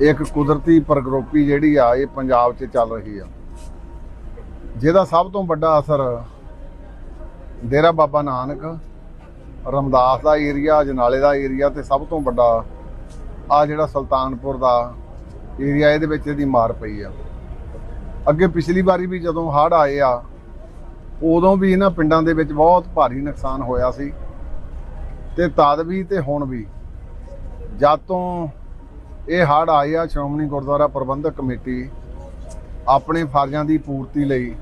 ਇੱਕ ਕੁਦਰਤੀ ਪ੍ਰਗਰੋਪੀ ਜਿਹੜੀ ਆ, ਇਹ ਪੰਜਾਬ 'ਚ ਚੱਲ ਰਹੀ ਆ। ਜਿਹਦਾ ਸਭ ਤੋਂ ਵੱਡਾ ਅਸਰ ਡੇਰਾ ਬਾਬਾ ਨਾਨਕ, ਰਮਦਾਸ ਦਾ ਏਰੀਆ ਜਨਾਲੇ ਦਾ ਏਰੀਆ ਤੇ ਸਭ ਤੋਂ ਵੱਡਾ ਆ ਜਿਹੜਾ ਸੁਲਤਾਨਪੁਰ ਦਾ ਏਰੀਆ, ਇਹਦੇ ਵਿੱਚ ਇਹਦੀ ਮਾਰ ਪਈ ਆ। ਅੱਗੇ ਪਿਛਲੀ ਵਾਰੀ ਵੀ ਜਦੋਂ ਹੜ੍ਹ ਆਏ ਆ, ਉਦੋਂ ਵੀ ਇਹਨਾਂ ਪਿੰਡਾਂ ਦੇ ਵਿੱਚ ਬਹੁਤ ਭਾਰੀ ਨੁਕਸਾਨ ਹੋਇਆ ਸੀ। ਤੇ ਤਦ ਵੀ ਤੇ ਹੁਣ ਵੀ, ਜਦ ਤੋਂ ਇਹ ਹੜ੍ਹ ਆਏ ਆ, ਸ਼੍ਰੋਮਣੀ ਗੁਰਦੁਆਰਾ ਪ੍ਰਬੰਧਕ ਕਮੇਟੀ ਆਪਣੇ ਫਰਜ਼ਾਂ ਦੀ ਪੂਰਤੀ ਲਈ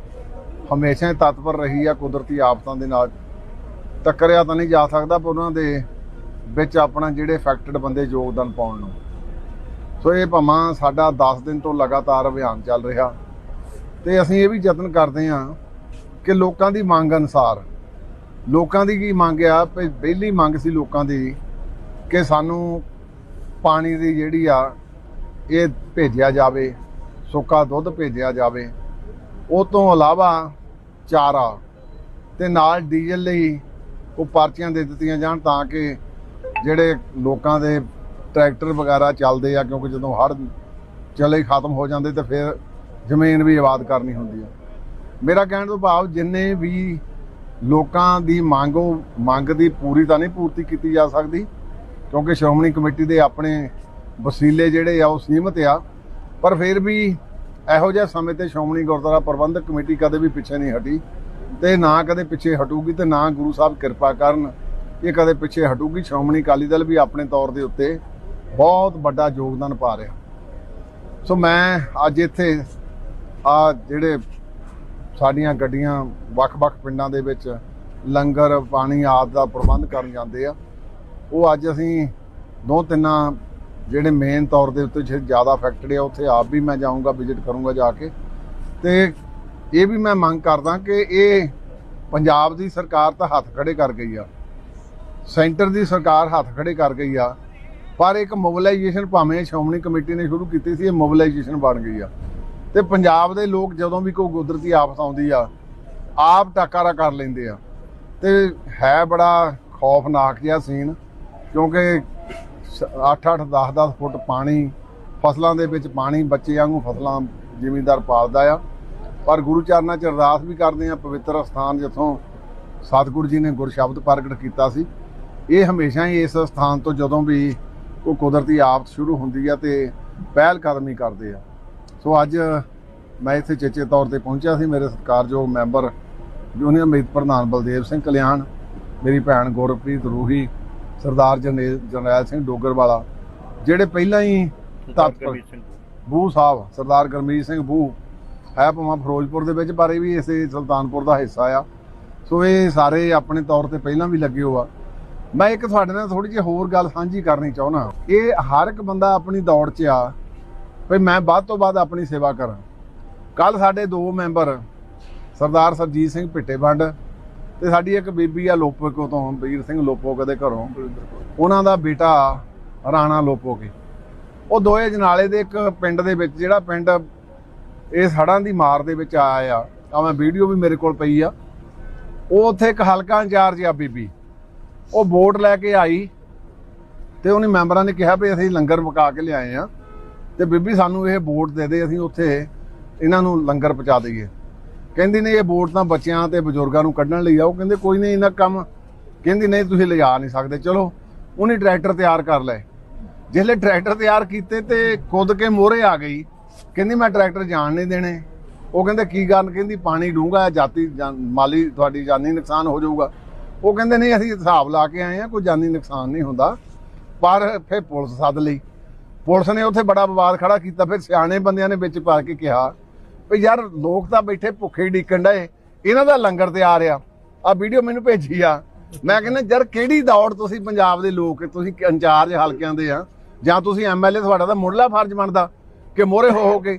ਹਮੇਸ਼ਾ ਹੀ ਤਤਪਰ ਰਹੀ ਆ, ਕੁਦਰਤੀ ਆਫਤਾਂ ਦੇ ਨਾਲ। ਟੱਕਰਿਆ ਤਾਂ ਨਹੀਂ ਜਾ ਸਕਦਾ ਪਰ ਉਹਨਾਂ ਦੇ ਵਿੱਚ ਆਪਣਾ ਜਿਹੜੇ ਅਫੈਕਟਡ ਬੰਦੇ ਯੋਗਦਾਨ ਪਾਉਣ ਨੂੰ। ਸੋ ਇਹ ਭਾਵਾਂ ਸਾਡਾ 10 ਦਿਨ ਤੋਂ ਲਗਾਤਾਰ ਅਭਿਆਨ ਚੱਲ ਰਿਹਾ। ਤੇ ਅਸੀਂ ਇਹ ਵੀ ਯਤਨ ਕਰਦੇ ਹਾਂ ਕਿ ਲੋਕਾਂ ਦੀ ਮੰਗ ਅਨੁਸਾਰ, ਲੋਕਾਂ ਦੀ ਕੀ ਮੰਗ ਆ, ਵੀ ਪਹਿਲੀ ਮੰਗ ਸੀ ਲੋਕਾਂ ਦੀ ਕਿ ਸਾਨੂੰ ਪਾਣੀ ਦੀ ਜਿਹੜੀ ਆ, ਇਹ ਭੇਜਿਆ ਜਾਵੇ, ਸੁੱਕਾ ਦੁੱਧ ਭੇਜਿਆ ਜਾਵੇ, ਉਹ ਤੋਂ ਇਲਾਵਾ ਚਾਰਾ ਤੇ ਨਾਲ ਡੀਜ਼ਲ ਲਈ ਉਹ ਪਰਚੀਆਂ ਦੇ ਦਿੱਤੀਆਂ ਜਾਣ ਤਾਂ ਕਿ ਜਿਹੜੇ ਲੋਕਾਂ ਦੇ ਟਰੈਕਟਰ ਵਗੈਰਾ ਚੱਲਦੇ ਆ, ਕਿਉਂਕਿ ਜਦੋਂ ਹਰ ਚਲੇ ਖਤਮ ਹੋ ਜਾਂਦੇ ਤੇ ਫਿਰ ਜ਼ਮੀਨ ਵੀ ਆਬਾਦ ਕਰਨੀ ਹੁੰਦੀ ਆ। ਮੇਰਾ ਕਹਿਣ ਤੋਂ ਭਾਵ, ਜਿੰਨੇ ਵੀ ਲੋਕਾਂ ਦੀ ਮੰਗ ਉਹ ਮੰਗ ਦੀ ਪੂਰੀ ਤਾਂ ਨਹੀਂ ਪੂਰਤੀ ਕੀਤੀ ਜਾ ਸਕਦੀ ਕਿਉਂਕਿ ਸ਼੍ਰੋਮਣੀ ਕਮੇਟੀ ਦੇ ਆਪਣੇ ਵਸੀਲੇ ਜਿਹੜੇ ਆ ਉਹ ਸੀਮਤ ਆ। ਪਰ ਫਿਰ ਵੀ ਇਹੋ ਜਿਹੇ ਸਮੇਂ ਤੇ ਸ਼੍ਰੋਮਣੀ ਗੁਰਦੁਆਰਾ ਪ੍ਰਬੰਧਕ ਕਮੇਟੀ ਕਦੇ ਵੀ ਪਿੱਛੇ ਨਹੀਂ ਹਟੀ ਤੇ ਨਾ ਕਦੇ ਪਿੱਛੇ ਹਟੂਗੀ ਤੇ ਨਾ ਗੁਰੂ ਸਾਹਿਬ ਕਿਰਪਾ ਕਰਨ ਇਹ ਕਦੇ ਪਿੱਛੇ ਹਟੂਗੀ। ਸ਼੍ਰੋਮਣੀ ਅਕਾਲੀ ਦਲ ਵੀ ਆਪਣੇ ਤੌਰ ਦੇ ਉੱਤੇ ਬਹੁਤ ਵੱਡਾ ਯੋਗਦਾਨ ਪਾ ਰਿਹਾ। ਸੋ ਮੈਂ ਅੱਜ ਇੱਥੇ ਆ ਜਿਹੜੇ ਸਾਡੀਆਂ ਗੱਡੀਆਂ ਵੱਖ-ਵੱਖ ਪਿੰਡਾਂ ਦੇ ਵਿੱਚ ਲੰਗਰ, ਪਾਣੀ ਆਦਿ ਦਾ ਪ੍ਰਬੰਧ ਕਰਨ ਜਾਂਦੇ ਆ। ਉਹ ਅੱਜ ਅਸੀਂ ਦੋ ਤਿੰਨਾਂ ਜਿਹੜੇ ਮੇਨ ਤੌਰ ਦੇ ਉੱਤੇ ਜਿਹੜੇ ਜ਼ਿਆਦਾ ਫੈਕਟਰੀ ਆ, ਉੱਥੇ ਆਪ ਵੀ ਮੈਂ ਜਾਊਂਗਾ ਵਿਜ਼ਿਟ ਕਰੂੰਗਾ ਜਾ ਕੇ। ਤੇ ਇਹ ਵੀ ਮੈਂ ਮੰਗ ਕਰਦਾ ਕਿ ਇਹ ਪੰਜਾਬ ਦੀ ਸਰਕਾਰ ਤਾਂ ਹੱਥ ਖੜੇ ਕਰ ਗਈ ਆ। ਸੈਂਟਰ ਦੀ ਸਰਕਾਰ ਹੱਥ ਖੜੇ ਕਰ ਗਈ ਆ। ਪਰ ਇੱਕ ਮੋਬਿਲਾਈਜੇਸ਼ਨ ਭਾਵੇਂ ਸ਼੍ਰੋਮਣੀ ਕਮੇਟੀ ਨੇ ਸ਼ੁਰੂ ਕੀਤੀ ਸੀ, ਇਹ ਮੋਬਿਲਾਈਜੇਸ਼ਨ ਬਣ ਗਈ ਆ। ਤੇ ਪੰਜਾਬ ਦੇ ਲੋਕ ਜਦੋਂ ਵੀ ਕੋਈ ਕੁਦਰਤੀ ਆਫਤ ਆਉਂਦੀ ਆ, ਆਪ ਟਾਕਾਰਾ ਕਰ ਲੈਂਦੇ ਆ। ਤੇ ਹੈ ਬੜਾ ਖੌਫਨਾਕ ਜਿਹਾ ਸੀਨ ਕਿਉਂਕਿ 8-8 10-10 ਫੁੱਟ ਪਾਣੀ, ਫਸਲਾਂ ਦੇ ਵਿੱਚ ਪਾਣੀ ਬੱਚੇ ਵਾਂਗੂ ਫਸਲਾਂ ਜ਼ਿਮੀਂਦਾਰ ਪਾਲਦਾ ਆ। ਪਰ ਗੁਰੂ ਚਰਨਾਂ 'ਚ ਅਰਦਾਸ ਵੀ ਕਰਦੇ ਆ, ਪਵਿੱਤਰ ਸਥਾਨ ਜਿੱਥੋਂ ਸਤਿਗੁਰੂ ਜੀ ਨੇ ਗੁਰ ਸ਼ਬਦ ਪ੍ਰਗਟ ਕੀਤਾ ਸੀ। ਇਹ ਹਮੇਸ਼ਾ ਹੀ ਇਸ ਸਥਾਨ ਤੋਂ ਜਦੋਂ ਵੀ ਕੋਈ ਕੁਦਰਤੀ ਆਫਤ ਸ਼ੁਰੂ ਹੁੰਦੀ ਆ ਤੇ ਪਹਿਲ ਕਦਮੀ ਕਰਦੇ ਆ। ਸੋ ਅੱਜ ਮੈਂ ਇੱਥੇ ਚੇਚੇ ਤੌਰ ਤੇ ਪਹੁੰਚਿਆ ਸੀ, ਮੇਰੇ ਸਤਿਕਾਰਯੋਗ ਮੈਂਬਰ ਜੂਨੀਅਰ ਮੀਤ ਪ੍ਰਧਾਨ ਬਲਦੇਵ ਸਿੰਘ ਕਲਿਆਣ, ਮੇਰੀ ਭੈਣ ਗੁਰਪ੍ਰੀਤ ਰੂਹੀ ਸਰਦਾਰ ਜਰਨੈਲ ਜਰਨੈਲ ਸਿੰਘ ਡੋਗਰਵਾਲਾ ਜਿਹੜੇ ਪਹਿਲਾਂ ਹੀ ਤਤਪਰ ਬੂ ਸਾਹਿਬ ਸਰਦਾਰ ਗਰਮੀਤ ਸਿੰਘ ਬੂ ਹੈ ਭਾਵੇਂ ਫਿਰੋਜ਼ਪੁਰ ਦੇ ਵਿੱਚ ਪਰ ਇਹ ਵੀ ਇਸੇ ਸੁਲਤਾਨਪੁਰ ਦਾ ਹਿੱਸਾ ਆ। ਸੋ ਇਹ ਸਾਰੇ ਆਪਣੇ ਤੌਰ ਤੇ ਪਹਿਲਾਂ ਵੀ ਲੱਗੇ ਹੋ ਆ ਮੈਂ ਇੱਕ ਤੁਹਾਡੇ ਨਾਲ ਥੋੜੀ ਜਿਹੀ ਹੋਰ ਗੱਲ ਸਾਂਝੀ ਕਰਨੀ ਚਾਹੁੰਦਾ ਇਹ ਹਰ ਇੱਕ ਬੰਦਾ ਆਪਣੀ ਦੌੜ 'ਚ ਆ ਵੀ ਮੈਂ ਵੱਧ ਤੋਂ ਵੱਧ ਆਪਣੀ ਸੇਵਾ ਕਰਾਂ। ਕੱਲ ਸਾਡੇ ਦੋ ਮੈਂਬਰ ਸਰਦਾਰ ਸਰਜੀਤ ਸਿੰਘ ਭਿੱਟੇਵੰਡ ਤੇ ਸਾਡੀ ਇੱਕ ਬੀਬੀ ਆ ਲੋਪੋਕੋ ਤੋਂ ਵੀਰ ਸਿੰਘ ਲੋਪੋਕੇ ਦੇ ਘਰੋਂ। ਉਹਨਾਂ ਦਾ ਬੇਟਾ ਰਾਣਾ ਲੋਪੋਕੇ ਉਹ ਦੋਏ ਜਨਾਲੇ ਦੇ ਇੱਕ ਪਿੰਡ ਦੇ ਵਿੱਚ, ਜਿਹੜਾ ਪਿੰਡ ਇਹ ਹੜਾਂ ਦੀ ਮਾਰ ਦੇ ਵਿੱਚ ਆਇਆ ਆ ਆ ਮੈਂ ਵੀਡੀਓ ਵੀ ਮੇਰੇ ਕੋਲ ਪਈ ਆ। ਉਹ ਉੱਥੇ ਇੱਕ ਹਲਕਾ ਇੰਚਾਰਜ ਆ ਬੀਬੀ। ਉਹ ਵੋਟ ਲੈ ਕੇ ਆਈ ਤੇ ਉਹਨੇ ਮੈਂਬਰਾਂ ਨੇ ਕਿਹਾ ਵੀ ਅਸੀਂ ਲੰਗਰ ਪਕਾ ਕੇ ਲਿਆਏ ਆ ਤੇ ਬੀਬੀ ਸਾਨੂੰ ਇਹ ਵੋਟ ਦੇ ਦੇ, ਅਸੀਂ ਉੱਥੇ ਇਹਨਾਂ ਨੂੰ ਲੰਗਰ ਪਹੁੰਚਾ ਦਈਏ। ਕਹਿੰਦੀ ਨਹੀਂ, ਇਹ ਵੋਟ ਤਾਂ ਬੱਚਿਆਂ ਤੇ ਬਜ਼ੁਰਗਾਂ ਨੂੰ ਕੱਢਣ ਲਈ ਆ। ਉਹ ਕਹਿੰਦੇ, ਕੋਈ ਨਹੀਂ ਇਹਨਾਂ ਕੰਮ। ਕਹਿੰਦੀ, ਨਹੀਂ, ਤੁਸੀਂ ਲਿਜਾ ਨਹੀਂ ਸਕਦੇ। ਚਲੋ, ਉਹਨੇ ਟਰੈਕਟਰ ਤਿਆਰ ਕਰ ਲਏ। ਜਿਹਲੇ ਟਰੈਕਟਰ ਤਿਆਰ ਕੀਤੇ ਤੇ ਖੁਦ ਕੇ ਮੋਹਰੇ ਆ ਗਈ। ਕਹਿੰਦੀ, ਮੈਂ ਟਰੈਕਟਰ ਜਾਣ ਨਹੀਂ ਦੇਣੇ। ਉਹ ਕਹਿੰਦੇ, ਕੀ ਗੱਲ ਕਹਿੰਦੀ, ਪਾਣੀ ਡੂੰਘਾ ਜਾਤੀ ਜਾਨ- ਮਾਲੀ ਤੁਹਾਡੀ ਜਾਨੀ ਨੁਕਸਾਨ ਹੋ ਜਾਊਗਾ। ਉਹ ਕਹਿੰਦੇ, ਨਹੀਂ, ਅਸੀਂ ਹਿਸਾਬ ਲਾ ਕੇ ਆਏ ਆ, ਕੋਈ ਜਾਨੀ ਨੁਕਸਾਨ ਨਹੀਂ ਹੁੰਦਾ। ਪਰ ਫਿਰ ਪੁਲਿਸ ਸੱਦ ਲਈ। ਪੁਲਿਸ ਨੇ ਉੱਥੇ ਬੜਾ ਵਿਵਾਦ ਖੜਾ ਕੀਤਾ। ਫਿਰ ਸਿਆਣੇ ਬੰਦਿਆਂ ਨੇ ਵਿੱਚ ਪਾ ਕੇ ਕਿਹਾ ਵੀ ਯਾਰ ਲੋਕ ਤਾਂ ਬੈਠੇ ਭੁੱਖੇ ਡੀਕਣ ਡਏ। ਇਹਨਾਂ ਦਾ ਲੰਗਰ ਤੇ ਆ ਰਿਹਾ। ਆ ਵੀਡੀਓ ਮੈਨੂੰ ਭੇਜੀ ਆ। ਮੈਂ ਕਹਿੰਦਾ, ਯਾਰ ਕਿਹੜੀ ਦੌੜ ਤੁਸੀਂ ਪੰਜਾਬ ਦੇ ਲੋਕ, ਤੁਸੀਂ ਇੰਚਾਰਜ ਹਲਕਿਆਂ ਦੇ ਆ? ਜਾਂ ਤੁਸੀਂ ਐਮਐਲਏ ਤੁਹਾਡਾ ਤਾਂ ਮੁੱਢਲਾ ਫਰਜ਼ ਬਣਦਾ ਕਿ ਮੋਰੇ ਹੋ ਹੋ ਕੇ?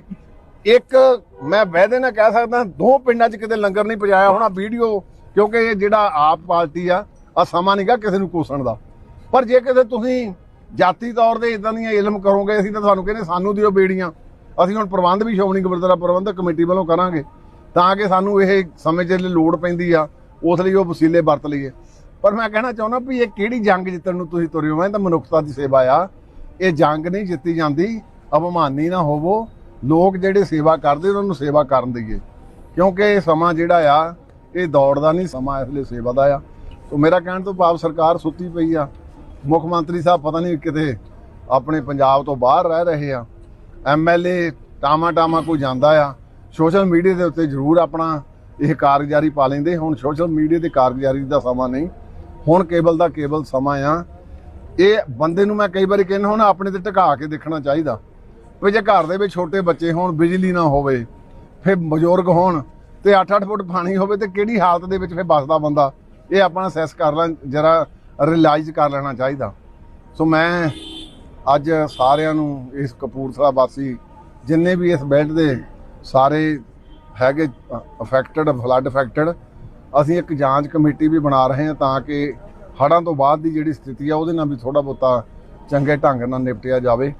ਇੱਕ ਮੈਂ ਵਾਅਦੇ ਨਾਲ ਕਹਿ ਸਕਦਾ, ਦੋ ਪਿੰਡਾਂ 'ਚ ਕਿਤੇ ਲੰਗਰ ਨਹੀਂ ਪਜਾਇਆ ਹੋਣਾ ਵੀਡੀਓ, ਕਿਉਂਕਿ ਇਹ ਜਿਹੜਾ ਆਪ ਪਾਰਟੀ ਆ ਆ ਸਮਾਂ ਨਹੀਂਗਾ ਕਿਸੇ ਨੂੰ ਕੋਸਣ ਦਾ। ਪਰ ਜੇ ਕਿਤੇ ਤੁਸੀਂ ਜਾਤੀ ਤੌਰ ਤੇ ਇਦਾਂ ਦੀਆਂ ਇਲਮ ਕਰੋਗੇ, ਅਸੀਂ ਤਾਂ ਤੁਹਾਨੂੰ ਕਹਿੰਦੇ, ਸਾਨੂੰ ਦਿਓ ਬੇੜੀਆਂ। ਅਸੀਂ ਹੁਣ ਪ੍ਰਬੰਧ ਵੀ ਸ਼੍ਰੋਮਣੀ ਗੁਰਦੁਆਰਾ ਪ੍ਰਬੰਧਕ ਕਮੇਟੀ ਵੱਲੋਂ ਕਰਾਂਗੇ ਤਾਂ ਕਿ ਸਾਨੂੰ ਇਹ ਸਮੇਂ ਦੇ ਲਈ ਲੋੜ ਪੈਂਦੀ ਆ, ਉਸ ਲਈ ਉਹ ਵਸੀਲੇ ਵਰਤ ਲਈਏ। ਪਰ ਮੈਂ ਕਹਿਣਾ ਚਾਹੁੰਦਾ ਵੀ ਇਹ ਕਿਹੜੀ ਜੰਗ ਜਿੱਤਣ ਨੂੰ ਤੁਸੀਂ ਤੁਰੇ ਹੋ? ਇਹ ਤਾਂ ਮਨੁੱਖਤਾ ਦੀ ਸੇਵਾ ਆ। ਇਹ ਜੰਗ ਨਹੀਂ ਜਿੱਤੀ ਜਾਂਦੀ, ਅਪਮਾਨੀ ਨਾ ਹੋਵੋ। ਲੋਕ ਜਿਹੜੇ ਸੇਵਾ ਕਰਦੇ, ਉਹਨਾਂ ਨੂੰ ਸੇਵਾ ਕਰਨ ਦਈਏ। ਕਿਉਂਕਿ ਇਹ ਸਮਾਂ ਜਿਹੜਾ ਆ, ਇਹ ਦੌੜ ਦਾ ਨਹੀਂ, ਸਮਾਂ ਇਸ ਲਈ ਸੇਵਾ ਦਾ ਆ। ਤੋ ਮੇਰਾ ਕਹਿਣ ਤੋਂ ਭਾਵ ਸਰਕਾਰ ਸੁੱਤੀ ਪਈ ਆ। ਮੁੱਖ ਮੰਤਰੀ ਸਾਹਿਬ ਪਤਾ ਨਹੀਂ ਕਿਤੇ ਆਪਣੇ ਪੰਜਾਬ ਤੋਂ ਬਾਹਰ ਰਹਿ ਰਹੇ ਆ। ਐਮਐਲਏ ਟਾਮਾ ਟਾਮਾ ਕੋਈ ਜਾਂਦਾ ਆ। ਸੋਸ਼ਲ ਮੀਡੀਆ ਦੇ ਉੱਤੇ ਜ਼ਰੂਰ ਆਪਣਾ ਇਹ ਕਾਰਗੁਜ਼ਾਰੀ ਪਾ ਲੈਂਦੇ। ਹੁਣ ਸੋਸ਼ਲ ਮੀਡੀਆ ਦੇ ਕਾਰਗੁਜ਼ਾਰੀ ਦਾ ਸਮਾਂ ਨਹੀਂ। ਹੁਣ ਕੇਬਲ ਦਾ ਕੇਬਲ ਸਮਾਂ ਆ। ਇਹ ਬੰਦੇ ਨੂੰ ਮੈਂ ਕਈ ਵਾਰੀ ਕਹਿੰਦਾ ਹੁਣ ਆਪਣੇ ਤੇ ਟਿਕਾ ਕੇ ਦੇਖਣਾ ਚਾਹੀਦਾ। ਵੀ ਜੇ ਘਰ ਦੇ ਵਿੱਚ ਛੋਟੇ ਬੱਚੇ ਹੋਣ, ਬਿਜਲੀ ਨਾ ਹੋਵੇ, ਫਿਰ ਬਜ਼ੁਰਗ ਹੋਣ ਤੇ 8-8 ਫੁੱਟ ਪਾਣੀ ਹੋਵੇ ਤੇ ਕਿਹੜੀ ਹਾਲਤ ਦੇ ਵਿੱਚ ਫਿਰ ਬਸਦਾ ਬੰਦਾ? ਇਹ ਆਪਣਾ ਅਸੈਸ ਕਰ ਲੈ, ਜਰਾ ਰਿਅਲਾਈਜ਼ ਕਰ ਲੈਣਾ ਚਾਹੀਦਾ। ਸੋ ਮੈਂ ਅੱਜ ਸਾਰਿਆਂ ਨੂੰ ਇਸ ਕਪੂਰਥਲਾ ਵਾਸੀ ਜਿੰਨੇ ਵੀ ਇਸ ਬੈਲਟ ਦੇ ਸਾਰੇ ਹੈਗੇ ਅਫੈਕਟਡ ਫਲੱਡ ਅਫੈਕਟਡ ਅਸੀਂ ਇੱਕ ਜਾਂਚ ਕਮੇਟੀ ਵੀ ਬਣਾ ਰਹੇ ਹਾਂ ਤਾਂ ਕਿ ਹੜ੍ਹਾਂ ਤੋਂ ਬਾਅਦ ਦੀ ਜਿਹੜੀ ਸਥਿਤੀ ਆ, ਉਹਦੇ ਨਾਲ ਵੀ ਥੋੜਾ ਬਹੁਤਾ ਚੰਗੇ ਢੰਗ ਨਾਲ ਨਿਪਟਿਆ ਜਾਵੇ।